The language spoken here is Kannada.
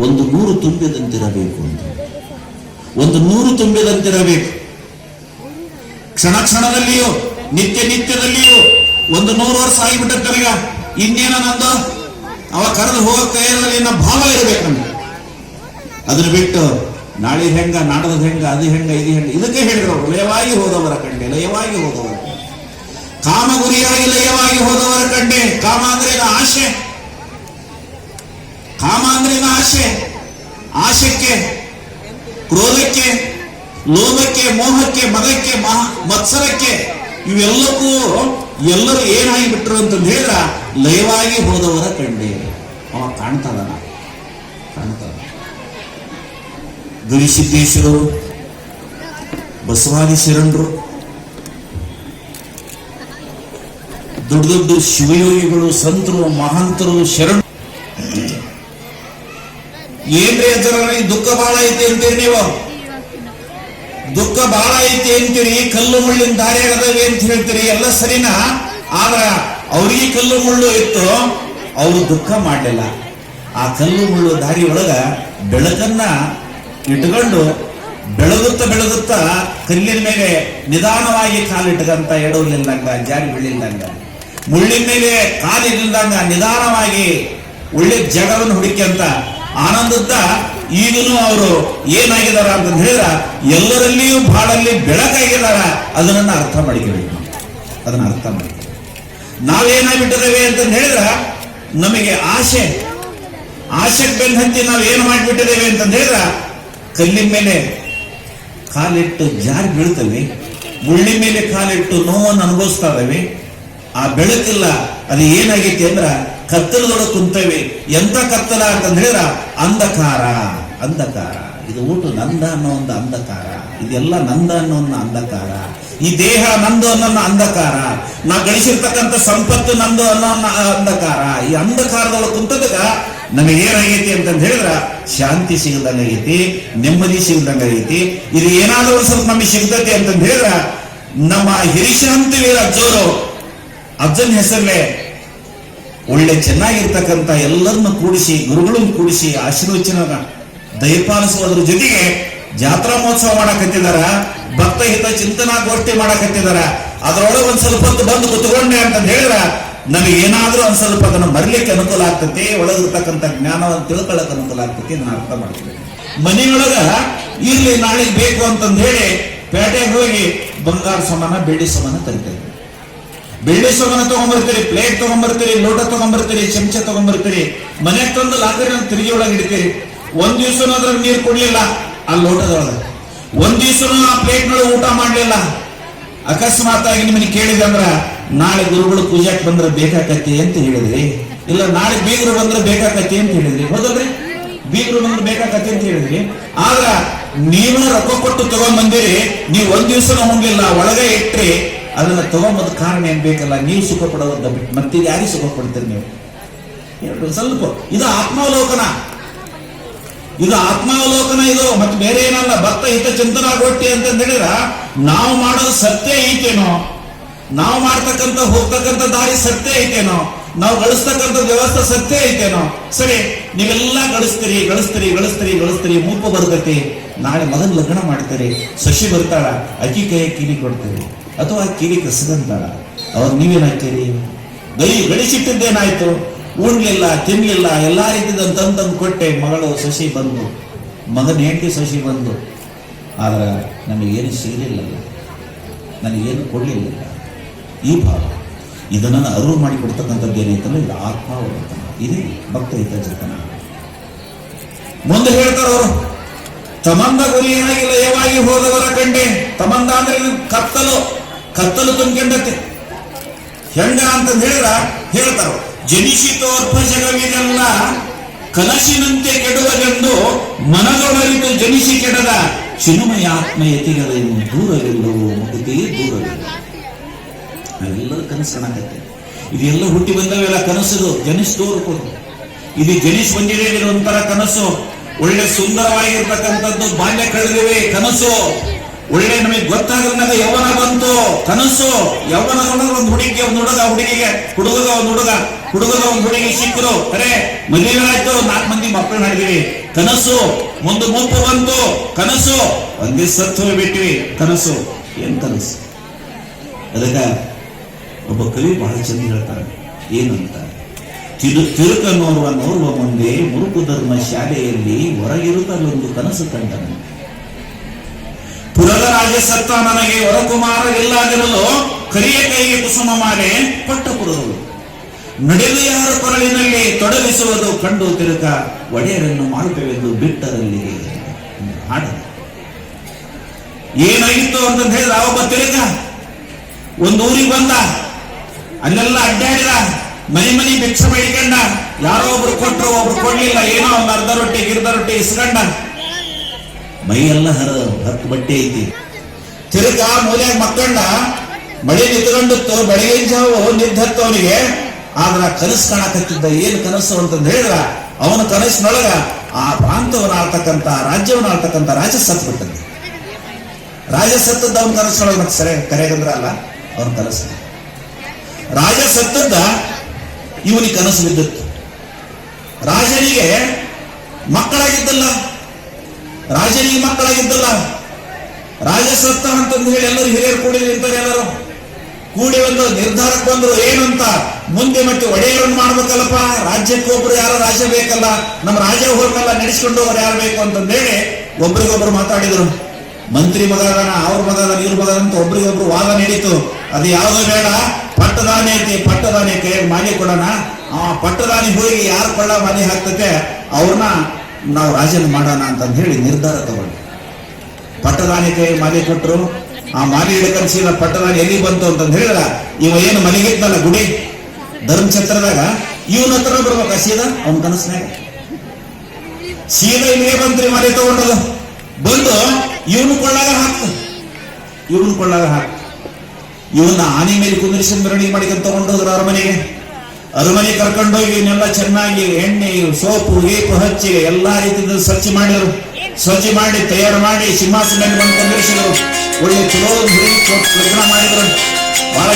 ಒಂದು ನೂರು ತುಂಬಿದಂತಿರಬೇಕು ಅಂತ. ಒಂದು ನೂರು ತುಂಬಿದಂತಿರಬೇಕು. ಕ್ಷಣ ಕ್ಷಣದಲ್ಲಿಯೂ, ನಿತ್ಯ ನಿತ್ಯದಲ್ಲಿಯೂ, ಒಂದು ನೂರು ವರ್ಷ ಆಗಿಬಿಟ್ಟತ್ತನಗ ಇನ್ನೇನ ನಂದು? ಅವ ಕರೆದು ಹೋಗಕ್ಕೆ ಇನ್ನ ಭಾವ ಇರಬೇಕು ಅದನ್ನ ಬಿಟ್ಟು, ನಾಳೆ ಹೆಂಗ, ನಾಡದ ಹೆಂಗ, ಅದು ಹೆಂಗ, ಇದು ಹೆಂಗ, ಇದಕ್ಕೆ ಹೇಳಿದ್ರು. ಲಯವಾಗಿ ಹೋದವರ ಕಂಡೆ, ಲಯವಾಗಿ ಹೋದವರ. ಕಾಮ ಗುರಿಯಾಗಿ ಲಯವಾಗಿ ಹೋದವರ ಕಂಡೆ. ಕಾಮ ಅಂದ್ರೆ ಆಶೆ. ಕಾಮ ಅಂದ್ರೆ ಆಶೆ ಆಶಕ್ಕೆ ಕ್ರೋಧಕ್ಕೆ, ಲೋಭಕ್ಕೆ, ಮೋಹಕ್ಕೆ ಮದಕ್ಕೆ ಮಹ, ಮತ್ಸರಕ್ಕೆ ಇವೆಲ್ಲಕ್ಕೂ ಎಲ್ಲರೂ ಏನಾಗಿ ಬಿಟ್ಟರು ಅಂತಂದು ಹೇಳಿದ್ರ, ಲಯವಾಗಿ ಹೋದವರ ಕಂಡೆ ಅವ ಕಾಣ್ತಾನ ಕಾಣ್ತಾನ. ಗವಿಸಿದ್ದೇಶ್ವರರು ಬಸವಾದಿ ಶರಣರು, ದೊಡ್ಡ ದೊಡ್ಡ ಶಿವಯೋಗಿಗಳು, ಸಂತರು, ಮಹಾಂತರು ಶರಣ ಏನ್ರಿ ಅಜ್ಜರ ದುಃಖ ಬಹಳ ಐತಿ ಅಂತೀರಿ ನೀವು? ದುಃಖ ಬಹಳ ಐತಿ ಅಂತೀರಿ, ಕಲ್ಲು ಮುಳ್ಳಿನ ದಾರಿ ಆಗದವೆ ಅಂತ ಹೇಳ್ತೀರಿ, ಎಲ್ಲ ಸರಿನಾ? ಆದ್ರ ಅವ್ರಿಗೆ ಕಲ್ಲು ಮುಳ್ಳು ಇತ್ತು, ಅವರು ದುಃಖ ಮಾಡಲಿಲ್ಲ. ಆ ಕಲ್ಲು ಮುಳ್ಳು ದಾರಿ ಒಳಗ ಬೆಳಕನ್ನ ಇಟ್ಕೊಂಡು ಬೆಳಗುತ್ತ ಬೆಳಗುತ್ತ ಕಲ್ಲಿನ ಮೇಲೆ ನಿಧಾನವಾಗಿ ಕಾಲಿಟ್ಟಗಂತ ಎಡವಲಿಲ್ದಂಗ ಜಾರಿ ಬೀಳಿಲ್ದಂಗ ಮುಳ್ಳಿನ ಮೇಲೆ ಕಾಲಿಲ್ದಂಗ ನಿಧಾನವಾಗಿ ಒಳ್ಳೆ ಜಗವನ್ನು ಹುಡುಕ್ಯಂತ ಆನಂದದ ಈಗಲೂ ಅವರು ಏನಾಗಿದ್ದಾರೆ ಅಂತ ಹೇಳಿದ್ರ, ಎಲ್ಲರಲ್ಲಿಯೂ ಬಾಳಲ್ಲಿ ಬೆಳಕಾಗಿದ್ದಾರ ಅದನ್ನ ಅರ್ಥ ನಾವು. ಅದನ್ನ ಅರ್ಥ ಮಾಡಿ ನಾವೇನಾಗ್ಬಿಟ್ಟಿದ್ದೇವೆ ಅಂತ ಹೇಳಿದ್ರ, ನಮಗೆ ಆಸೆ. ಆಸೆಗೆ ಬೆನ್ನ ಹತ್ತಿ ನಾವು ಏನು ಮಾಡಿಬಿಟ್ಟಿದ್ದೇವೆ ಅಂತ ಹೇಳಿದ್ರ, ಕಲ್ಲಿನ ಮೇಲೆ ಕಾಲಿಟ್ಟು ಜಾರಿ ಬೀಳ್ತವೆ. ಮುಳ್ಳಿನ ಮೇಲೆ ಕಾಲಿಟ್ಟು ನೋವನ್ನು ಅನುಭವಿಸ್ತಾ ಇದ್ದೇವೆ. ಆ ಬೆಳಕಿಲ್ಲ, ಅದು ಏನಾಗೈತಿ ಅಂದ್ರ ಕತ್ತಲದೊಳಗೆ ಕುಂತೇವೆ, ಎಂತ ಕತ್ತಲ ಅಂತಂದ್ ಹೇಳಿದ್ರ ಅಂಧಕಾರ ಅಂಧಕಾರ. ಇದು ಊಟ ನಂದ ಅನ್ನೋ ಒಂದು ಅಂಧಕಾರ. ಇದೆಲ್ಲ ನಂದ ಅನ್ನೋ ಒಂದು ಅಂಧಕಾರ. ಈ ದೇಹ ನಂದು ಅನ್ನೋ ಅಂಧಕಾರ. ನಾ ಗಳಿಸಿರ್ತಕ್ಕಂಥ ಸಂಪತ್ತು ನಂದು ಅನ್ನೋ ಅಂಧಕಾರ. ಈ ಅಂಧಕಾರದೊಳಗೆ ಕುಂತದಾಗ ನಮಗೆ ಏನಾಗೈತಿ ಅಂತಂದು ಹೇಳಿದ್ರ, ಶಾಂತಿ ಸಿಗದಂಗ ಐತಿ ನೆಮ್ಮದಿ ಸಿಗದಂಗ ಐತಿ ಇದು ಏನಾದರೂ ಸ್ವಲ್ಪ ನಮಗೆ ಸಿಗ್ತೈತಿ ಅಂತಂದು ಹೇಳಿದ್ರ, ನಮ್ಮ ಹಿರಿಶಾಂತಿ ವೀರ ಅಜ್ಜೋರು, ಅಜ್ಜನ ಹೆಸರಲ್ಲೇ ಒಳ್ಳೆ ಚೆನ್ನಾಗಿರ್ತಕ್ಕಂಥ ಎಲ್ಲರನ್ನ ಕೂಡಿಸಿ, ಗುರುಗಳನ್ನು ಕೂಡಿಸಿ ಆಶೀರ್ವಚನ ದಯಪಾಲಿಸುವುದ್ರ ಜೊತೆಗೆ ಜಾತ್ರಾ ಮಹೋತ್ಸವ ಮಾಡಕತ್ತಿದಾರ, ಭಕ್ತ ಹಿತ ಚಿಂತನಾ ಗೋಷ್ಠಿ ಮಾಡಕತ್ತಿದಾರ. ಅದರೊಳಗೆ ಒಂದ್ ಸ್ವಲ್ಪ ಹೊತ್ತು ಬಂದು ಕುತ್ಕೊಂಡೆ ಅಂತ ಹೇಳಿದ್ರ ನಮಗೆ ಏನಾದ್ರೂ ಒಂದ್ ಸ್ವಲ್ಪ ಅದನ್ನ ಮರಿಲಿಕ್ಕೆ ಅನುಕೂಲ ಆಗ್ತತಿ, ಒಳಗಿರ್ತಕ್ಕಂಥ ಜ್ಞಾನವನ್ನು ತಿಳ್ಕೊಳ್ಳಕ್ ಅನುಕೂಲ ಆಗ್ತತಿ ನಾನು ಅರ್ಥ ಮಾಡ್ತೀನಿ ಮನೆಯೊಳಗ ಇಲ್ಲಿ ನಾಳೆ ಬೇಕು ಅಂತಂದ್ ಹೇಳಿ, ಪೇಟೆಗೆ ಹೋಗಿ ಬಂಗಾರ ಸಮಾನ ಬೆಳ್ಳಿ ಸಮಾನ ತರಿತೇವೆ ಬೆಳ್ಳಿ ಸೊಗನ ತಗೊಂಡ್ಬರ್ತೀರಿ ಪ್ಲೇಟ್ ತಗೊಂಡ್ಬರ್ತೀರಿ ಲೋಟ ತಗೊಂಡ್ಬರ್ತೀರಿ ಚಮಚ ತಗೊಂಡ್ಬರ್ತೀರಿ ಮನೆ ತಂದು ಲಾಕರಿ ತಿರುಗಿ ಒಳಗೆ ಇಡ್ತೀರಿ. ಒಂದ್ ದಿವ್ಸ ಅದ್ರಾಗ ನೀರು ಕೊಡ್ಲಿಲ್ಲ, ಆ ಲೋಟದೊಳಗೆ. ಒಂದ್ ದಿವ್ಸ ಆ ಪ್ಲೇಟ್ ನೋಡಿ ಊಟ ಮಾಡ್ಲಿಲ್ಲ. ಅಕಸ್ಮಾತ್ ಆಗಿ ನಿಮಗೆ ಕೇಳಿದೆ ಅಂದ್ರ, ನಾಳೆ ಗುರುಗಳು ಪೂಜಾಕ್ ಬಂದ್ರೆ ಬೇಕಾಕತಿ ಅಂತ ಹೇಳಿದ್ರಿ. ಇಲ್ಲ, ನಾಳೆ ಬೀಗರು ಬಂದ್ರೆ ಬೇಕಾಕತಿ ಅಂತ ಹೇಳಿದ್ರಿ. ಹೌದಲ್ರಿ? ಬೀಗರು ಬಂದ್ರೆ ಬೇಕಾಕತಿ ಅಂತ ಹೇಳಿದ್ರಿ. ಆದ್ರ, ನೀವ ರೊಕ್ಕ ಕೊಟ್ಟು ತಗೊಂಡ್ ಬಂದಿರಿ ನೀವು ಒಂದ್ ದಿವ್ಸನೂ ಹೋಗಿಲ್ಲ ಒಳಗೆ ಇಟ್ರಿ ಅದನ್ನ ತಗೊಂಬದ ಕಾರಣ ಏನು ಬೇಕಲ್ಲ? ನೀವು ಸುಖ ಪಡೋದ ಬಿಟ್ಟು ಮತ್ತೆ ಯಾರಿಗೆ ಸುಖ ಪಡ್ತೀರಿ ನೀವು? ಸ್ವಲ್ಪ. ಇದು ಆತ್ಮಾವಲೋಕನ. ಇದು ಆತ್ಮಾವಲೋಕನ ಇದು. ಮತ್ತೆ ಬೇರೆ ಏನಲ್ಲ, ಭಕ್ತ ಹಿತ ಚಿಂತನ ಗೊಟ್ಟಿ ಅಂತ ಹೇಳಿದ್ರ, ನಾವು ಮಾಡೋದು ಸತ್ಯ ಐತೇನೋ? ನಾವು ಮಾಡ್ತಕ್ಕಂಥ, ಹೋಗ್ತಕ್ಕಂಥ ದಾರಿ ಸತ್ಯ ಐತೇನೋ? ನಾವು ಗಳಿಸ್ತಕ್ಕಂಥ ವ್ಯವಸ್ಥೆ ಸತ್ಯ ಐತೇನೋ? ಸರಿ, ನೀವೆಲ್ಲ ಗಳಿಸ್ತೀರಿ ಗಳಿಸ್ತೀರಿ ಗಳಿಸ್ತೀರಿ ಗಳಿಸ್ತೀರಿ ಮೂಪ ಬರ್ತೈತಿ ನಾಳೆ ಮಗನ ಲಗ್ನ ಮಾಡ್ತೀರಿ. ಸಸಿ ಬರ್ತಾಳ, ಅಕ್ಕಿ ಕೈ ಕೀಲಿ ಕೊಡ್ತೀರಿ. ಅಥವಾ ಕಿಲಿ ಕಸಗಂತಾಳ ಅವಾಗ ನೀವೇನಾಗ್ತೀರಿ ಗಲಿ ಗಳಿ ಗಳಿಸಿಟ್ಟಿದ್ದೇನಾಯ್ತು ಉಣ್ಲಿಲ್ಲ, ತಿನ್ಲಿಲ್ಲ, ಎಲ್ಲ ರೀತಿದ ತಂದು ಕೊಟ್ಟೆ ಮಗಳು ಸಸಿ ಬಂದು. ಮಗನ ಹೆಂಡತಿ ಸಸಿ ಬಂದು. ಆದ್ರೆ ನಮಗೇನು ಸಿಗಲಿಲ್ಲ ನನಗೇನು ಕೊಡಲಿಲ್ಲ. ಈ ಭಾವ. ಇದನ್ನು ಅರಿವು ಮಾಡಿ ಕೊಡ್ತಕ್ಕಂಥದ್ದು ಏನೈತಲ್ಲ? ಇದು ಆತ್ಮಾವಲೋಕನ ಇದೇ ಭಕ್ತ ಹಿತಚಿಂತನ. ಮುಂದೆ ಹೇಳ್ತಾರೆ ಅವರು, ತಮಂದ ಗುರಿ ಏನಾಗಿಲ್ಲ ಏವಾಗಿ ಹೋದವರ ಕಂಡೆ. ತಮಂದ ಅಂದ್ರೆ ಕತ್ತಲು. ಕತ್ತಲು ತುಂಬಿಕೊಂಡತೆ. ಹೆಂಗ ಅಂತ ಹೇಳಿದ್ರ, ಹೇಳ್ತಾರ ಜನಿಸಿತೋರ್ಪಜಗವಿದೆಲ್ಲ ಕನಸಿನಂತೆ ಕೆಡುವುದೆಂದು ಮನದೊಳಗಿದ್ದು ಜನಿಸಿ ಕೆಡದ ಚಿನ್ಮಯ ಆತ್ಮ ಯತಿಗಳೇನು ದೂರವಿಲ್ಲವೋ ಮುಗುತಿ ದೂರವಿಲ್ಲ ನಾವೆಲ್ಲರೂ ಕನಸು ಕಾಣಕತ್ತೆ ಇದೆಲ್ಲ ಹುಟ್ಟಿ ಬಂದವೆಲ್ಲ ಕನಸುದು ಜನಿಸ್ ತೋರ್ಕೊಂಡು. ಇದು ಜನಿಸ್ ಬಂದಿದೆ ಒಂಥರ ಕನಸು. ಒಳ್ಳೆ ಸುಂದರವಾಗಿರ್ತಕ್ಕಂಥದ್ದು, ಬಾಲ್ಯ ಕಳೆದಿವೆ, ಕನಸು. ಒಳ್ಳೆ ನಮಗೆ ಗೊತ್ತಾಗದ ಯೌವನ ಕನಸು ಯೌವನ ಒಂದು ಹುಡುಗಿ ಒಂದು ಹುಡುಗ ಹುಡುಗಿಗೆ. ಹುಡುಗಗ ಒಂದು ಹುಡುಗ ಹುಡುಗಗ ಒಂದು ಹುಡುಗಿ ಸಿಕ್ಕರು ಅರೆ ಮದುವೆ ನಾಲ್ಕು ಮಂದಿ ಮಕ್ಕಳು ಮಾಡಿದೀವಿ ಕನಸು ಒಂದು ಮುಪ್ಪು ಬಂತು. ಕನಸು, ಒಂದೇ ಸತ್ತು ಬಿಟ್ವಿ ಕನಸು, ಏನ್ ಕನಸು? ಅದಕ್ಕ ಒಬ್ಬ ಕವಿ ಬಹಳ ಚಂದ ಹೇಳ್ತಾರೆ ಏನಂತ? ತಿರು ತಿರುಕನ್ನೋರ್ವ ನೋರ್ವ ಮುಂದೆ ಮುರುಕು ಧರ್ಮ ಶಾಲೆಯಲ್ಲಿ ಹೊರಗಿರುತ್ತಲ್ಲೊಂದು ಕನಸು ಕಂಡನು. ಪುರದ ರಾಜ ಸತ್ತ ನನಗೆ ವರಕುಮಾರ ಇಲ್ಲಾಗಿರಲು ಕರಿಯ ಕೈಗೆ ಕುಸುಮ ಮಾಲೆ ಕುರುದು ನಡೆದು ಯಾರ ಕೊರಳಿನಲ್ಲಿ ತೊಡಗಿಸುವುದು ಕಂಡು ತಿರುಗ ಒಡೆಯರನ್ನು ಮಾಡುತ್ತೇವೆಂದು ಬಿಟ್ಟರಲ್ಲಿ ಹಾಡು ಏನಾಗಿತ್ತು ಅಂತ ಹೇಳಿದ್ರೆ ಆ ಒಬ್ಬ ತಿರುಕ ಒಂದು ಊರಿಗೆ ಬಂದ, ಅಲ್ಲೆಲ್ಲ ಅಡ್ಡಾಡಿದ, ಮನೆ ಮನೆ ಭಿಕ್ಷೆ ಬೇಡಿಕೊಂಡ ಯಾರೋ ಒಬ್ರು ಕೊಟ್ಟರು ಒಬ್ರು ಕೊಡ್ಲಿಲ್ಲ, ಏನೋ ಒಂದು ಅರ್ಧ ರೊಟ್ಟಿ, ಗಿರ್ಧ ರೊಟ್ಟಿ ಇಸ್ಕೊಂಡ ಮೈಯೆಲ್ಲ ಹರ ಹತ್ತು ಬಟ್ಟೆ ಐತಿ. ತಿರುಗಾ ಮೂಲ್ಯಾಗ ಮಕ್ಕಳನ್ನ ಮಳೆ ನಿಂತ್ಕೊಂಡಿತ್ತು ಬೆಳಗಿನ ಜಾವು ನಿದ್ದತ್ತು ಅವನಿಗೆ. ಆದ್ರ ಕನಸು ಕಾಣಕತ್ತಿದ್ದ, ಏನ್ ಕನಸು ಅಂತಂದು ಹೇಳಿದ್ರ, ಅವನ ಕನಸಿನೊಳಗ ಆ ಪ್ರಾಂತವನ್ನ ಆಳ್ತಕ್ಕಂತ ರಾಜ್ಯವನ್ನ ಆಳ್ತಕ್ಕಂತ ರಾಜ ಸತ್ ಬಿಟ್ಟಂತೆ ರಾಜ ಸತ್ತದ್ದ ಅವನ ಕನಸಿನೊಳಗೆ ಮತ್ತೆ ಸರಿ, ಕರೆಗಂದ್ರ ಅಲ್ಲ, ಅವನ ಕನಸು ರಾಜ ಸತ್ತದ್ದ ಇವನಿಗೆ ಕನಸು ಬಿದ್ದಿತ್ತು ರಾಜನಿಗೆ ಮಕ್ಕಳಾಗಿದ್ದಲ್ಲ. ರಾಜನಿಗೆ ಮಕ್ಕಳಾಗಿದ್ದಲ್ಲ. ರಾಜಸತ್ತ ಅಂತಂದು ಹೇಳಿ ಎಲ್ಲರೂ ಹಿರಿಯರು ಕೂಡಿ ನಿಂತಾರೆ ಎಲ್ಲರೂ. ಕೂಡಿ ಒಂದು ನಿರ್ಧಾರಕ್ಕೆ ಬಂದ್ರು ಏನಂತ? ಮುಂದೆ ಮತ್ತೆ ಒಡೆಯರನ್ನು ಮಾಡ್ಬೇಕಲ್ಲಪ್ಪ. ರಾಜ್ಯಕ್ಕೆ ಒಬ್ರು ಯಾರೋ ರಾಜ ಬೇಕಲ್ಲ. ನಮ್ಮ ರಾಜ ಹೋಗಲ್ಲ ನಡೆಸ್ಕೊಂಡು ಹೋಗೋರು ಯಾರು ಬೇಕು ಅಂತಂದೇಳಿ ಒಬ್ರಿಗೊಬ್ರು ಮಾತಾಡಿದ್ರು. ಮಂತ್ರಿ ಮಗ ಅದಾನ ಅವ್ರ ಮಗ ನೀರು ಇವ್ರ ಮಗ ಅಂತ ಒಬ್ರಿಗೊಬ್ರು ವಾದ ನಡೀತು ಅದು ಯಾವುದು ಬೇಡ. ಪಟ್ಟದಾನಿ ಐತಿ ಪಟ್ಟದಾನಿ ಕೈಯಾಗ ಮಾನಿ ಕೊಡೋಣ. ಆ ಪಟ್ಟದಾನಿ ಹೋಗಿ ಯಾರು ಕೊಳ್ಳ ಮಾಲಿ ಹಾಕ್ತತೆ? ಅವ್ರನ್ನ ನಾವು ರಾಜನ ಮಾಡೋಣ ಅಂತಂದು ಹೇಳಿ ನಿರ್ಧಾರ ತಗೊಂಡು. ಕೈ ಮಾಲೆ ಕೊಟ್ಟರು ಆ ಮಾಲೆ ಸೀದಾ ಪಟ್ಟದಾನಿ ಎಲ್ಲಿ ಬಂತು ಅಂತಂದು ಹೇಳಿದ್ರ ಇವ ಏನು ಮನೆಗಿದ್ದಲ್ಲ ಗುಡಿ, ಧರ್ಮಛತ್ರದಾಗ, ಇವನ ಹತ್ರ ಬರ್ಬೇಕ ಸೀದಾ ಅವನ ಕನಸಿನಾಗ. ಸೀದಾ ಇವೇ ಬಂತ್ರಿ ಮಾಲೆ ತಗೊಂಡದ ಬಂದು ಇವನು ಕೊಳ್ಳಾಗ ಹಾಕ್ತು ಇವನು ಕೊಳ್ಳಾಗ ಹಾಕ್ತು ಇವನ್ನ ಆನೆ ಮೇಲೆ ಕುಂದಿರಿಸಿ ಮೆರವಣಿಗೆ ಮಾಡಿಕೊಂಡು ತಗೊಂಡು ಅವ್ರ ಅರಮನೆಗೆ ಅರಮನೆ ಕರ್ಕೊಂಡೋಗಿ ಇವನ್ನೆಲ್ಲ ಚೆನ್ನಾಗಿ ಎಣ್ಣೆ, ಸೋಪು, ಏಪು ಹಚ್ಚಿ ಎಲ್ಲಾ ರೀತಿಯಿಂದ ಸ್ವಚ್ಛ ಮಾಡಿದ್ರು ಸ್ವಚ್ಛ ಮಾಡಿ, ತಯಾರು ಮಾಡಿ, ಸಿಂಹಾಸನ ಬಂದು ಒಳ್ಳೆ ಚಲೋ ಲಗ್ನ ಮಾಡಿದ್ರು. ಬಹಳ